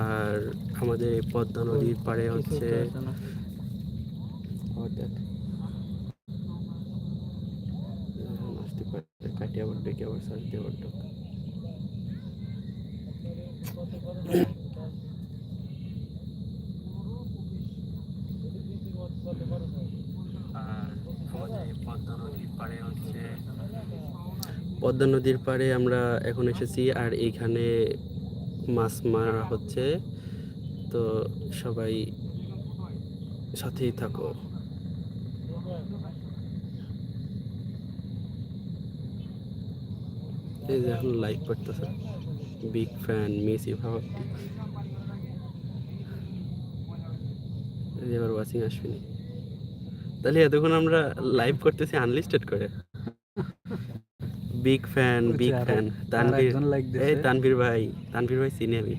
আর আমাদের এই পদ্মা নদীর পাড়ে হচ্ছে পদ্মা নদীর পাড়ে আমরা এখন এসেছি আর এইখানে মাছ মারা হচ্ছে। তো সবাই সাথেই থাকো। এই যে এখন লাইক করতেছে। বিগ ফ্যান মেসি ভাবাটি এই যে এবার ওয়াচিং আসবেনি। তাহলে এতক্ষণ আমরা লাইভ করতেছি আনলিস্টেড করে। Big fan big fan Tanvir. এই তানভীর ভাই তানভীর ভাই চিনি আমি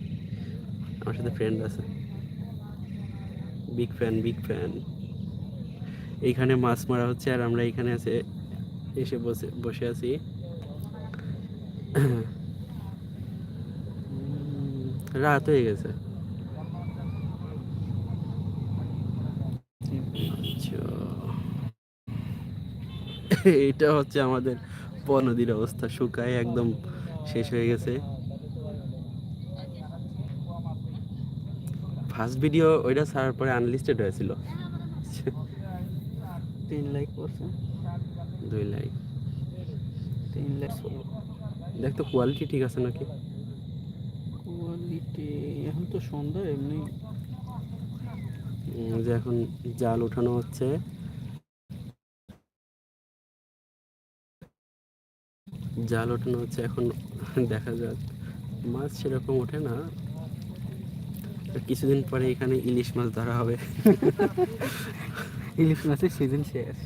আমার সাথে ফ্রেন্ড আছে। বিগ ফ্যান বিগ ফ্যান এইখানে মাছ মারা হচ্ছে আর আমরা এইখানে আছে এসে বসে বসে আছি। রাত হয়ে গেছে। আচ্ছা। এটা হচ্ছে আমাদের প নদীর অবস্থা শুকায় একদম শেষ হয়ে গেছে। ফার্স্ট ভিডিও ওইটা ছাড়ার পরে আনলিস্টেড হয়েছিল। তিন লাইক করছে। দুই লাইক তিন লাইক দেখ তো কোয়ালিটি ঠিক আছে নাকি? কোয়ালিটি এখন তো সন্ধ্যা এমনি। যে এখন জাল উঠানো হচ্ছে। জাল ওঠানো হচ্ছে এখন দেখা যাক। মাছ সেরকম ওঠে না। কিছুদিন পরে এখানে ইলিশ মাছ ধরা হবে। ইলিশ মাছের সিজন শেষ।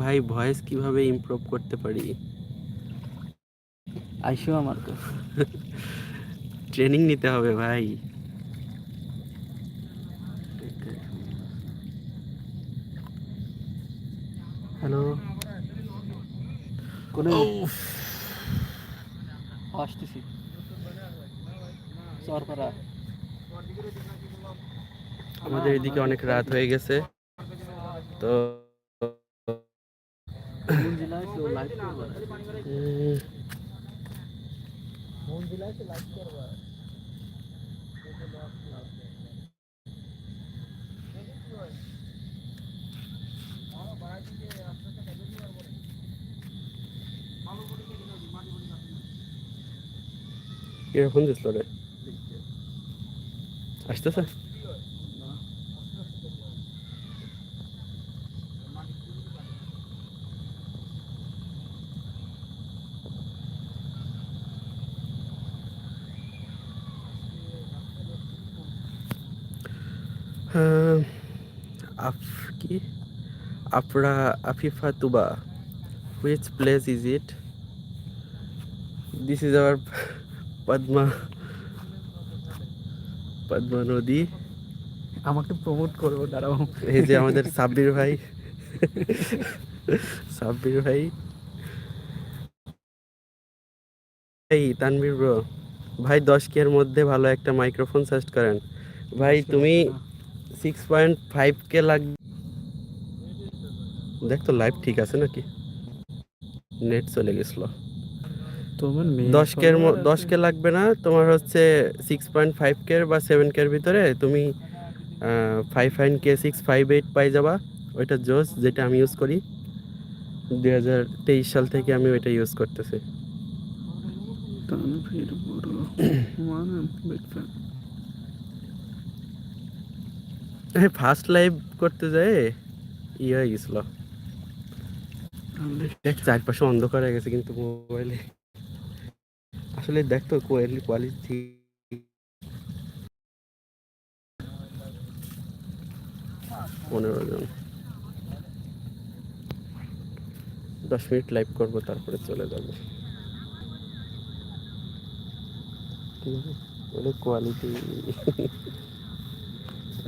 ভাই ভয়েস কীভাবে ইমপ্রুভ করতে পারি? আইসো আমার তো ট্রেনিং নিতে হবে ভাই। হ্যালো কোনে? আসতেছি। সরপাড়া আমাদের এদিকে অনেক রাত হয়ে গেছে। তো জেলায়? উম, কোন জেলায় লাইভ করবে কীরকম দিছিল রে আসতেছে? আফ কি Afra Afifa Tuba which place is it this is our Padma Padma নদী আমাকে প্রমোট করব দাঁড়াও। এই যে আমাদের সাব্বির ভাই। সাব্বির ভাই। এই তানবীর ব্রো ভাই দশ কে এর মধ্যে ভালো একটা মাইক্রোফোন সাজেস্ট করেন। ভাই তুমি সিক্স পয়েন্ট ফাইভ কে লাগ দেখ তো লাইভ ঠিক আছে নাকি? নেট চলে গেছিল। তোমার দশ কে ম- দশ কে। লাগবে না তোমার হচ্ছে সিক্স পয়েন্ট ফাইভ কে বা সেভেন কে ভিতরে তুমি ফাইভ ফাইন কে সিক্স ফাইভ এইট পাই যাবা ওইটা জোস যেটা আমি ইউজ করি। দুই হাজার তেইশ সাল থেকে আমি ওইটা ইউজ করতেছি তানভীর বড় মানে বিগ ফ্যান ফার্স্ট লাইভ করতে যায় ইয়ে হয়ে গেছিল। দেখ, চারপাশে অন্ধকার হয়ে গেছে কিন্তু মোবাইলে আসলে দেখ তো কোয়ালিটি কোয়ালিটি পনেরো জন। দশ মিনিট লাইভ করব, তারপরে চলে যাব। কোয়ালিটি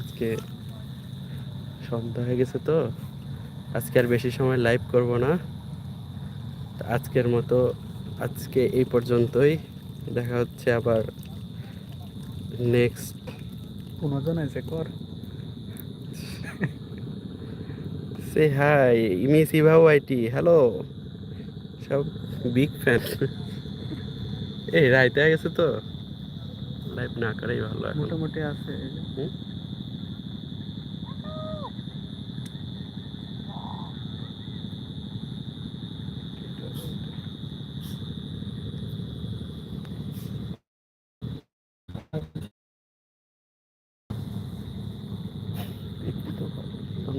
আচ্ছা আজকে সন্ধ্যা হয়ে গেছে তো। আজকে আর বেশি সময় লাইভ করব না। আজকের মতো আজকে এই পর্যন্তই। দেখা হচ্ছে আবার নেক্সট কোনজন আছে কর। সে হাই মিস ইভাও আইটি হ্যালো সব বিগ ফ্যান এই রাইতে গেছে তো। লাইভ না করাই ভালো মোটামুটি আছে।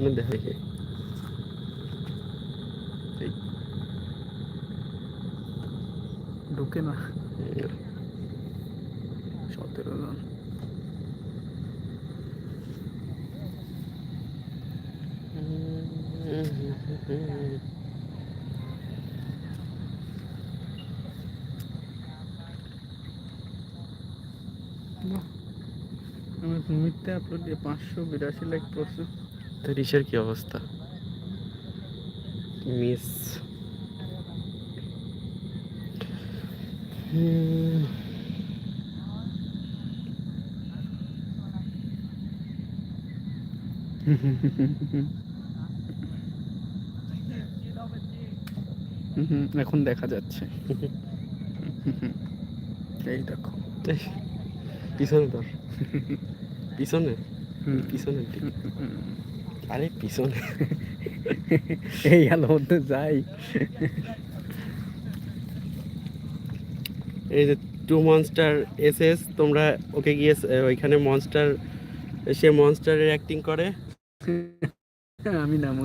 সামনে দেখা দেখি। ঢুকে না। সতেরো জন। মিথ্যে আপলোড দিয়ে পাঁচশো বিরাশি লাইক করছে। তো রিসের কি অবস্থা? মিস। হুম, হুম, এখন দেখা যাচ্ছে। এই দেখো। পিছনে তোর। পিছনে? হুম, পিছনে আরে পিছনে। এই আলো মধ্যে যাই। এই যে টু মনস্টার এস এস তোমরা ওকে গিয়ে ওইখানে মনস্টার সে মনস্টারের অ্যাক্টিং করে। আমি নাম